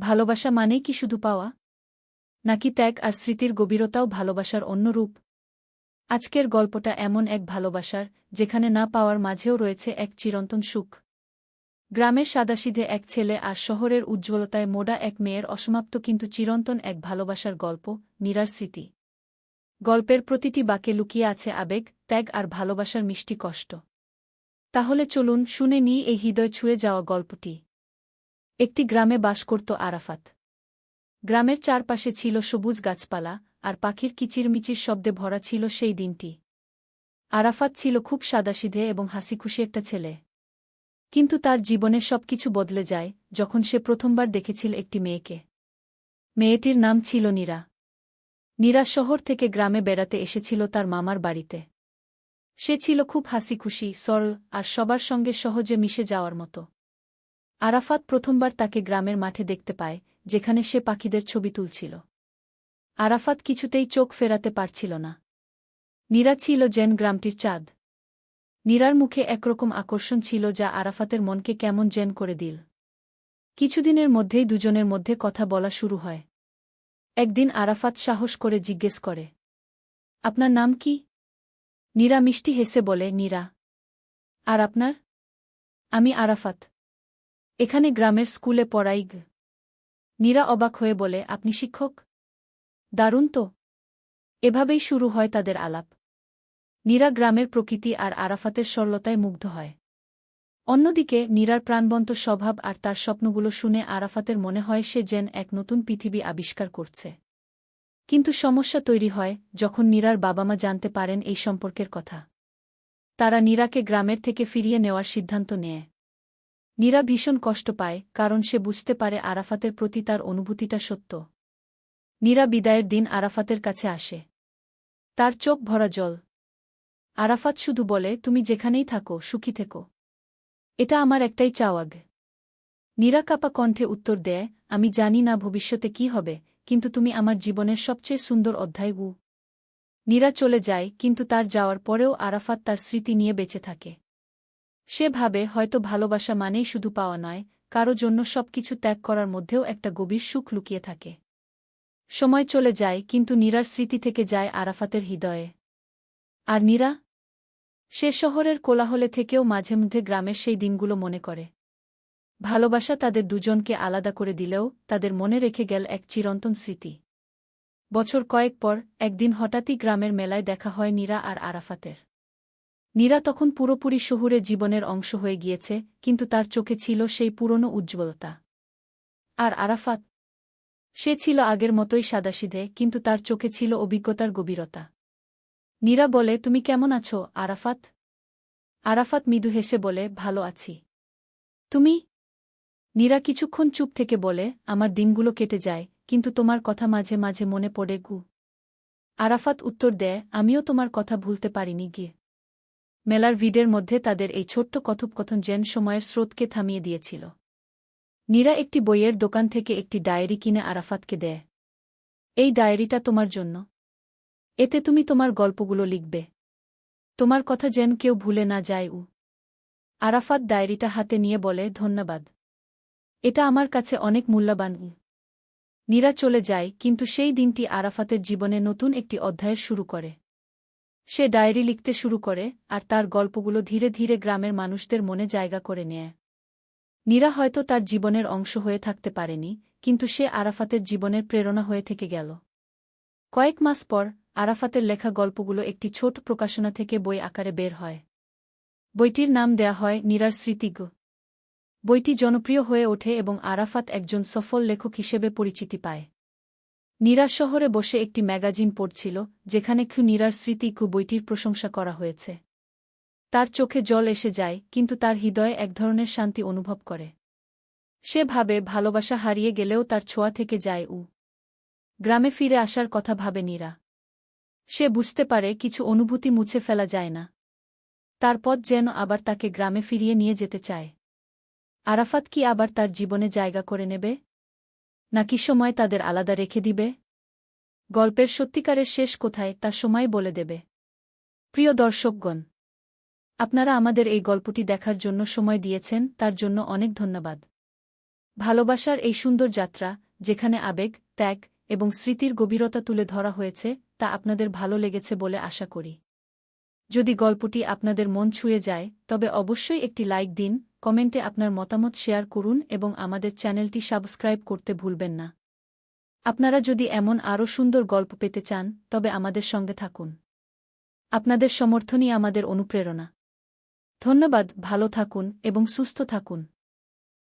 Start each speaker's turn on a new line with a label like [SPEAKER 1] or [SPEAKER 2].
[SPEAKER 1] ভালোবাসা মানেই কি শুধু পাওয়া? নাকি ত্যাগ আর স্মৃতির গভীরতাও ভালোবাসার অন্য রূপ? আজকের গল্পটা এমন এক ভালোবাসার, যেখানে না পাওয়ার মাঝেও রয়েছে এক চিরন্তন সুখ। গ্রামের সাদাসিধে এক ছেলে আর শহরের উজ্জ্বলতায় মোডা এক মেয়ের অসমাপ্ত কিন্তু চিরন্তন এক ভালোবাসার গল্প, নিরার স্মৃতি। গল্পের প্রতিটি বাকে লুকিয়ে আছে আবেগ, ত্যাগ আর ভালোবাসার মিষ্টি কষ্ট। তাহলে চলুন শুনে নিই এই হৃদয় ছুঁয়ে যাওয়া গল্পটি। একটি গ্রামে বাস করত আরাফাত। গ্রামের চারপাশে ছিল সবুজ গাছপালা, আর পাখির কিচিরমিচির শব্দে ভরা ছিল সেই দিনটি। আরাফাত ছিল খুব সাদাসিধে এবং হাসিখুশি একটা ছেলে। কিন্তু তার জীবনে সবকিছু বদলে যায় যখন সে প্রথমবার দেখেছিল একটি মেয়েকে। মেয়েটির নাম ছিল নীরা। নীরা শহর থেকে গ্রামে বেড়াতে এসেছিল তার মামার বাড়িতে। সে ছিল খুব হাসিখুশি, সরল, আর সবার সঙ্গে সহজে মিশে যাওয়ার মতো। আরাফাত প্রথমবার তাকে গ্রামের মাঠে দেখতে পায়, যেখানে সে পাখিদের ছবি তুলছিল। আরাফাত কিছুতেই চোখ ফেরাতে পারছিল না। নীরা ছিল জেন গ্রামটির চাঁদ। নীরার মুখে একরকম আকর্ষণ ছিল যা আরাফাতের মনকে কেমন জেন করে দিল। কিছুদিনের মধ্যেই দুজনের মধ্যে কথা বলা শুরু হয়। একদিন আরাফাত সাহস করে জিজ্ঞেস করে, আপনার নাম কি? নীরা মিষ্টি হেসে বলে, নীরা। আর আপনার? আমি আরাফাত। এখানে গ্রামের স্কুলে পড়াই নীরা অবাক হয়ে বলে, আপনি শিক্ষক? দারুণ তো। এভাবেই শুরু হয় তাদের আলাপ। নীরা গ্রামের প্রকৃতি আর আরাফাতের সরলতায় মুগ্ধ হয়। অন্যদিকে, নীরার প্রাণবন্ত স্বভাব আর তার স্বপ্নগুলো শুনে আরাফাতের মনে হয় সে যেন এক নতুন পৃথিবী আবিষ্কার করছে। কিন্তু সমস্যা তৈরি হয় যখন নীরার বাবা মা জানতে পারেন এই সম্পর্কের কথা। তারা নীরাকে গ্রামের থেকে ফিরিয়ে নেওয়ার সিদ্ধান্ত নেয়। নীরা ভীষণ কষ্ট পায়, কারণ সে বুঝতে পারে আরাফাতের প্রতি তার অনুভূতিটা সত্য। নীরা বিদায়ের দিন আরাফাতের কাছে আসে। তার চোখ ভরা জল। আরাফাত শুধু বলে, তুমি যেখানেই থাকো, সুখী থেকো। এটা আমার একটাই চাওয়াগ। নীরা কাপা কণ্ঠে উত্তর দেয়, আমি জানি না ভবিষ্যতে কি হবে, কিন্তু তুমি আমার জীবনের সবচেয়ে সুন্দর অধ্যায় গু। নীরা চলে যায়, কিন্তু তার যাওয়ার পরেও আরাফাত তার স্মৃতি নিয়ে বেঁচে থাকে। সে ভাবে হয়তো ভালোবাসা মানেই শুধু পাওয়া নয়, কারও জন্য সবকিছু ত্যাগ করার মধ্যেও একটা গভীর সুখ লুকিয়ে থাকে। সময় চলে যায়, কিন্তু নীরার স্মৃতি থেকে যায় আরাফাতের হৃদয়ে। আর নীরা? সে শহরের কোলাহলে থেকেও মাঝে মধ্যে গ্রামের সেই দিনগুলো মনে করে। ভালোবাসা তাদের দুজনকে আলাদা করে দিলেও তাদের মনে রেখে গেল এক চিরন্তন স্মৃতি। বছর কয়েক পর, একদিন হঠাৎই গ্রামের মেলায় দেখা হয় নীরা আর আরাফাতের। নীরা তখন পুরোপুরি শহুরে জীবনের অংশ হয়ে গিয়েছে, কিন্তু তার চোখে ছিল সেই পুরনো উজ্জ্বলতা। আর আরাফাত? সে ছিল আগের মতোই সাদাসিধে, কিন্তু তার চোখে ছিল অভিজ্ঞতার গভীরতা। নীরা বলে, তুমি কেমন আছো, আরাফাত? আরাফাত মৃদু হেসে বলে, ভালো আছি। তুমি? নীরা কিছুক্ষণ চুপ থেকে বলে, আমার দিনগুলো কেটে যায়, কিন্তু তোমার কথা মাঝে মাঝে মনে পড়ে গু। আরাফাত উত্তর দেয়, আমিও তোমার কথা ভুলতে পারিনি গিয়ে মেলার ভিডের মধ্যে তাদের এই ছোট্ট কথোপকথন যেন সময়ের স্রোতকে থামিয়ে দিয়েছিল। নীরা একটি বইয়ের দোকান থেকে একটি ডায়েরি কিনে আরাফাতকে দেয়। এই ডায়েরিটা তোমার জন্য। এতে তুমি তোমার গল্পগুলো লিখবে। তোমার কথা যেন কেউ ভুলে না যায় উ। আরাফাত ডায়েরিটা হাতে নিয়ে বলে, ধন্যবাদ। এটা আমার কাছে অনেক মূল্যবান উ। নীরা চলে যায়, কিন্তু সেই দিনটি আরাফাতের জীবনে নতুন একটি অধ্যায়ের শুরু করে। সে ডায়েরি লিখতে শুরু করে আর তার গল্পগুলো ধীরে ধীরে গ্রামের মানুষদের মনে জায়গা করে নেয়। নীরা হয়তো তার জীবনের অংশ হয়ে থাকতে পারেনি, কিন্তু সে আরাফাতের জীবনের প্রেরণা হয়ে থেকে গেল। কয়েক মাস পর আরাফাতের লেখা গল্পগুলো একটি ছোট প্রকাশনা থেকে বই আকারে বের হয়। বইটির নাম দেয়া হয় নীরার স্মৃতিজ্ঞ বইটি জনপ্রিয় হয়ে ওঠে এবং আরাফাত একজন সফল লেখক হিসেবে পরিচিতি পায়। নীরা শহরে বসে একটি ম্যাগাজিন পড়ছিল, যেখানে খু নীরার স্মৃতি কু বইটির প্রশংসা করা হয়েছে। তার চোখে জল এসে যায়, কিন্তু তার হৃদয়ে এক ধরনের শান্তি অনুভব করে। সে ভাবে, ভালোবাসা হারিয়ে গেলেও তার ছোঁয়া থেকে যায় উ। গ্রামে ফিরে আসার কথা ভাবে নীরা। সে বুঝতে পারে, কিছু অনুভূতি মুছে ফেলা যায় না। তার পথ যেন আবার তাকে গ্রামে ফিরিয়ে নিয়ে যেতে চায়। আরাফাত কি আবার তার জীবনে জায়গা করে নেবে? নাকি সময় তাদের আলাদা রেখে দিবে? গল্পের সত্যিকারের শেষ কোথায় তা সময় বলে দেবে। প্রিয় দর্শকগণ, আপনারা আমাদের এই গল্পটি দেখার জন্য সময় দিয়েছেন, তার জন্য অনেক ধন্যবাদ। ভালোবাসার এই সুন্দর যাত্রা, যেখানে আবেগ, ত্যাগ এবং স্মৃতির গভীরতা তুলে ধরা হয়েছে, তা আপনাদের ভালো লেগেছে বলে আশা করি। যদি গল্পটি আপনাদের মন ছুঁয়ে যায়, তবে অবশ্যই একটি লাইক দিন কমেন্টে আপনার মতামত শেয়ার করুন এবং আমাদের চ্যানেলটি সাবস্ক্রাইব করতে ভুলবেন না। আপনারা যদি এমন আরও সুন্দর গল্প পেতে চান, তবে আমাদের সঙ্গে থাকুন। আপনাদের সমর্থনই আমাদের অনুপ্রেরণা। ধন্যবাদ, ভালো থাকুন এবং সুস্থ থাকুন।